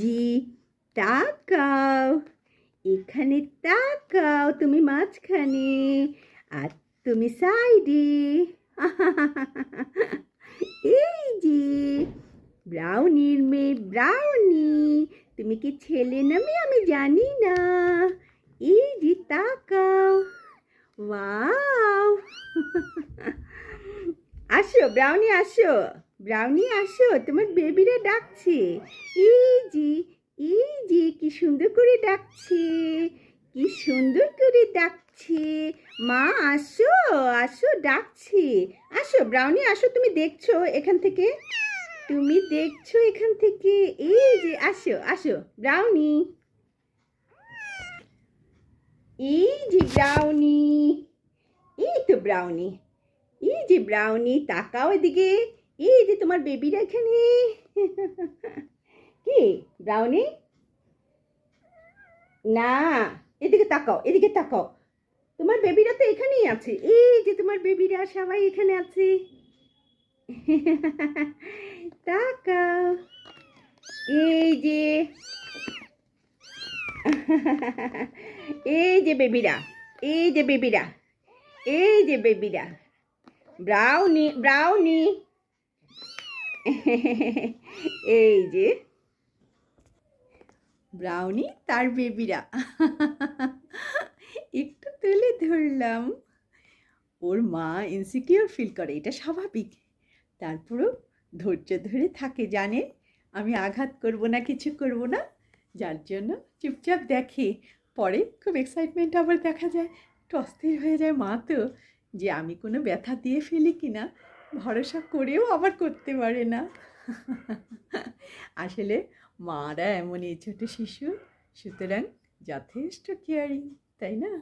জি, তাকাও, এখানে তাকাও তুমি মাঝখানে আর তুমি সাইডে। এই যে, ব্রাউনির মেয়ে ব্রাউনি, তুমি কি ছেলে না মেয়ে আমি জানি না। এই যে, তাকাও, ওয়াও। আসো, ব্রাউনি আসো ব্রাউনি আসো, তোমার বেবিরা ডাকছে। এই যে, এই যে কি সুন্দর করে ডাকছে, কি সুন্দর করে ডাকছে। মা, আসো আসো, ডাকছে। আসো, ব্রাউনি, আসো, তুমি দেখছ এখান থেকে? তুমি দেখছ এখান থেকে? এই যে, আসো আসো, ব্রাউনি। এই যে ব্রাউনি, এই তো ব্রাউনি। এই যে ব্রাউনি, তাকাও এদিকে। এই যে তোমার বেবিরা এখানে। কি? ব্রাউনি? না, এদিকে তাকাও এদিকে তাকাও। তোমার বেবিরা তো এখানেই আছে। এই যে তোমার বেবিরা সবাই এখানে আছে। তাকাও। এই যে। এই যে বেবিরা এই যে বেবিরা এই যে বেবিরা ব্রাউনি ব্রাউনি। এই যে। ব্রাউনি তার বেবিরা একটু তুলে ধরলাম। ওর মা ইনসিকিউর ফিল করে, এটা স্বাভাবিক। তারপরেও ধৈর্য ধরে থাকে, জানে আমি আঘাত করব না, কিছু করব না। যার জন্য চুপচাপ দেখে, পরে খুব এক্সাইটমেন্ট আবার দেখা যায়। একটু অস্থির হয়ে যায় মা তো, যে আমি কোনো ব্যথা দিয়ে ফেলি কি না ভরসা করেও আবার করতে পারে না। আসলে মারা এমনই ছোট শিশু সুতরাং যথেষ্ট কেয়ারিং তাই না?